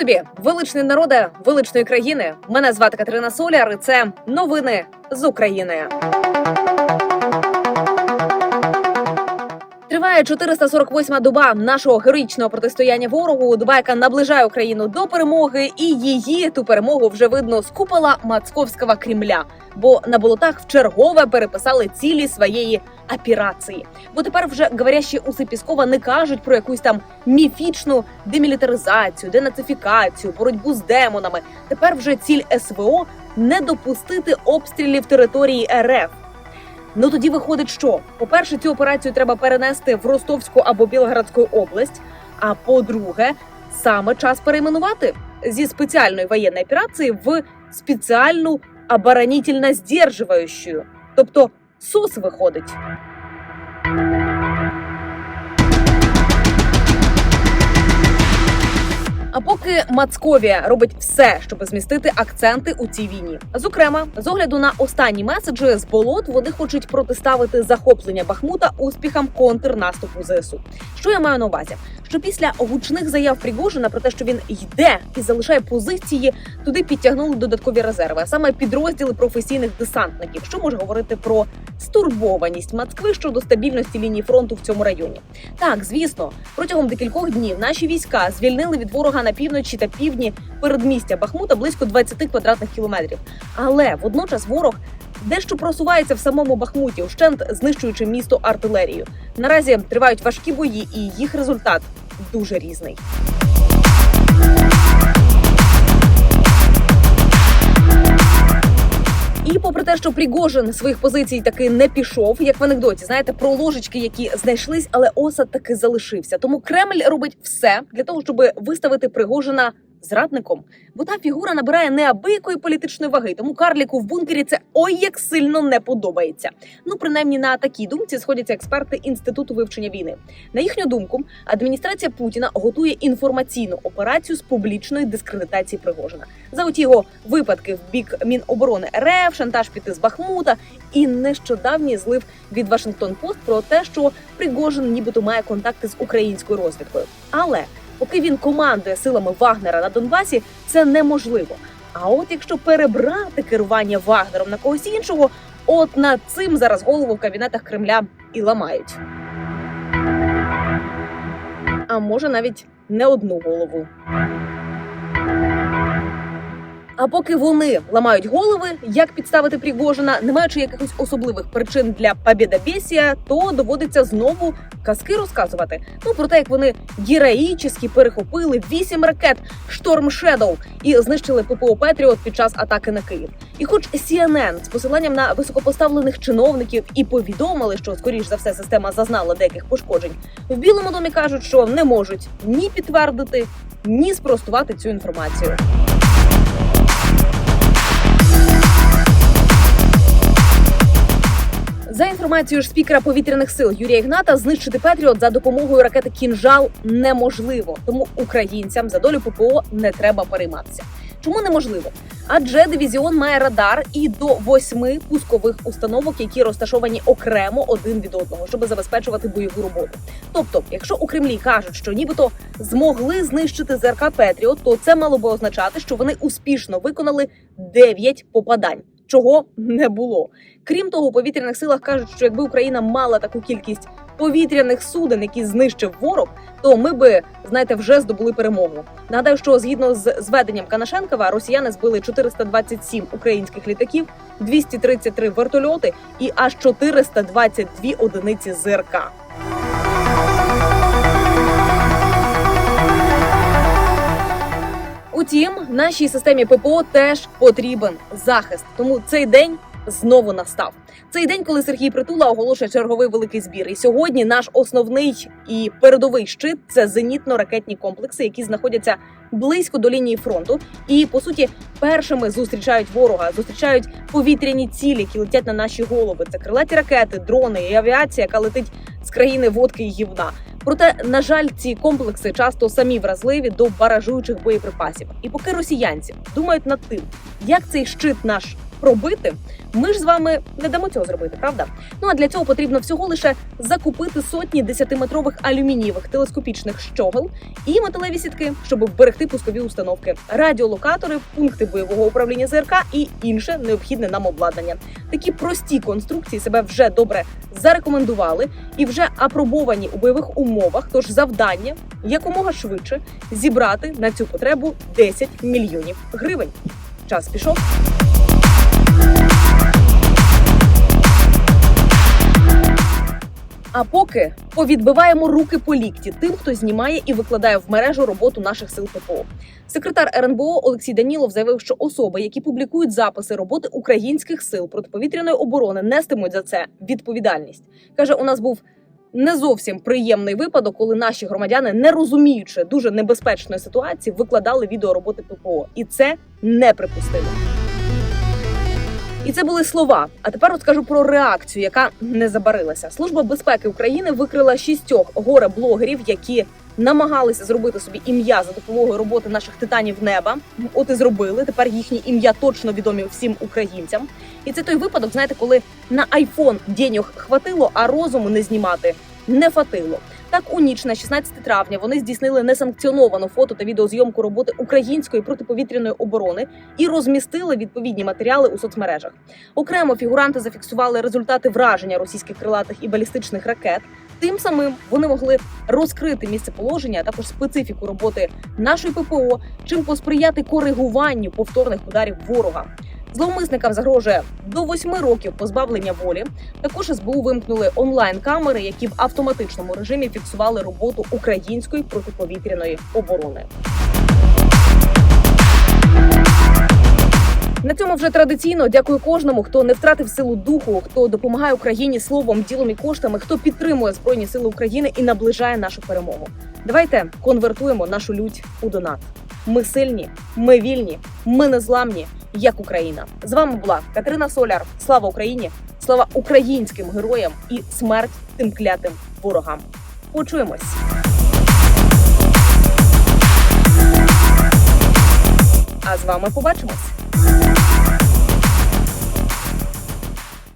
тобі, величний народе величної країни. Мене звати Катерина Соляр. і Це новини з України. Триває 448-ма доба нашого героїчного протистояння ворогу. Доба, наближає Україну до перемоги, і її ту перемогу вже видно з купола Московського Кремля. Бо на болотах вчергове переписали цілі своєї операції. Бо тепер вже говорящі уси Піскова не кажуть про якусь там міфічну демілітаризацію, денацифікацію, боротьбу з демонами. Тепер вже ціль СВО не допустити обстрілів території РФ. Ну тоді виходить, що по-перше, цю операцію треба перенести в Ростовську або Білгородську область. А по-друге, саме час перейменувати зі спеціальної воєнної операції в спеціальну оборонительно здерживающую. Тобто СОС виходить. А поки Мацковія робить все, щоб змістити акценти у цій війні. Зокрема, з огляду на останні меседжі з болот вони хочуть протиставити захоплення Бахмута успіхам контрнаступу ЗСУ. Що я маю на увазі? Що після гучних заяв Пригожина про те, що він йде і залишає позиції, туди підтягнули додаткові резерви, а саме підрозділи професійних десантників, що може говорити про стурбованість Москви щодо стабільності лінії фронту в цьому районі. Так, звісно, протягом декількох днів наші війська звільнили від ворога на півночі та півдні передмістя Бахмута близько 20 квадратних кілометрів. Але водночас ворог дещо просувається в самому Бахмуті, ущент знищуючи місто артилерією. Наразі тривають важкі бої, і їх результат дуже різний. І попри те, що Пригожин своїх позицій таки не пішов, як в анекдоті, знаєте, про ложечки, які знайшлись, але осад таки залишився. Тому Кремль робить все для того, щоб виставити Пригожина зрадником. Бо та фігура набирає неабиякої політичної ваги. Тому Карліку в бункері це ой як сильно не подобається. Ну принаймні на такій думці сходяться експерти інституту вивчення війни. На їхню думку, адміністрація Путіна готує інформаційну операцію з публічної дискредитації Пригожина за оті його випадки в бік Міноборони РФ, шантаж піти з Бахмута і нещодавній злив від Вашингтон Пост про те, що Пригожин нібито має контакти з українською розвідкою. Але поки він командує силами Вагнера на Донбасі, це неможливо. А от якщо перебрати керування Вагнером на когось іншого, от над цим зараз голову в кабінетах Кремля і ламають. А може навіть не одну голову. А поки вони ламають голови, як підставити Пригожина, не маючи якихось особливих причин для побєдобєсія, то доводиться знову казки розказувати. Ну про те, як вони героїчно перехопили вісім ракет Шторм Shadow і знищили ППО Петріот під час атаки на Київ. І, хоч CNN з посиланням на високопоставлених чиновників і повідомили, що скоріш за все система зазнала деяких пошкоджень, в Білому домі кажуть, що не можуть ні підтвердити, ні спростувати цю інформацію. За інформацією ж спікера повітряних сил Юрія Ігната, знищити Петріот за допомогою ракети Кінжал неможливо. Тому українцям за долю ППО не треба перейматися. Чому неможливо? Адже дивізіон має радар і до восьми пускових установок, які розташовані окремо один від одного, щоб забезпечувати бойову роботу. Тобто, якщо у Кремлі кажуть, що нібито змогли знищити ЗРК Петріот, то це мало би означати, що вони успішно виконали 9 попадань. Чого не було. Крім того, у повітряних силах кажуть, що якби Україна мала таку кількість повітряних суден, які знищив ворог, то ми би знаєте вже здобули перемогу. Нагадаю, що згідно з зведенням Канашенкова, росіяни збили 427 українських літаків, 233 вертольоти і аж 422 одиниці ЗРК. Утім, нашій системі ППО теж потрібен захист, тому цей день знову настав. Цей день, коли Сергій Притула оголошує черговий великий збір. І сьогодні наш основний і передовий щит це зенітно-ракетні комплекси, які знаходяться близько до лінії фронту, і по суті першими зустрічають ворога, зустрічають повітряні цілі, які летять на наші голови. Це крилаті ракети, дрони і авіація, яка летить з країни водки і гівна. Проте, на жаль, ці комплекси часто самі вразливі до баражуючих боєприпасів. І поки росіянці думають над тим, як цей щит наш пробити, ми ж з вами не дамо цього зробити, правда? Ну а для цього потрібно всього лише закупити сотні десятиметрових алюмінієвих телескопічних щогел і металеві сітки, щоб вберегти пускові установки, радіолокатори, пункти бойового управління ЗРК і інше необхідне нам обладнання. Такі прості конструкції себе вже добре зарекомендували і вже апробовані у бойових умовах. Тож завдання якомога швидше зібрати на цю потребу 10 мільйонів гривень. Час пішов. А поки повідбиваємо руки по лікті тим, хто знімає і викладає в мережу роботу наших сил ППО. Секретар РНБО Олексій Данілов заявив, що особи, які публікують записи роботи українських сил протиповітряної оборони, нестимуть за це відповідальність. каже, у нас був. Не зовсім приємний випадок, коли наші громадяни, не розуміючи дуже небезпечної ситуації, викладали відео роботи ППО, і це неприпустимо. І це були слова. А тепер розкажу про реакцію, яка не забарилася. Служба безпеки України викрила шістьох горе-блогерів, які намагалися зробити собі ім'я за допомогою роботи наших титанів неба. От і зробили. Тепер їхні ім'я точно відомі всім українцям. І це той випадок, знаєте, коли на айфон деньог хватило, а розуму не знімати не фатило. Так, у ніч на 16 травня вони здійснили несанкціоновану фото та відеозйомку роботи української протиповітряної оборони і розмістили відповідні матеріали у соцмережах. Окремо фігуранти зафіксували результати враження російських крилатих і балістичних ракет. Тим самим вони могли розкрити місце положення, а також специфіку роботи нашої ППО, чим посприяти коригуванню повторних ударів ворога. Зловмисникам загрожує до восьми років позбавлення волі. Також СБУ вимкнули онлайн-камери, які в автоматичному режимі фіксували роботу української протиповітряної оборони. На цьому вже традиційно дякую кожному, хто не втратив силу духу, хто допомагає Україні словом, ділом і коштами, хто підтримує збройні сили України і наближає нашу перемогу. Давайте конвертуємо нашу лють у донат. Ми сильні, ми вільні, ми незламні, як Україна. З вами була Катерина Соляр. Слава Україні! Слава українським героям і смерть тим клятим ворогам. Почуємось. А з вами побачимось.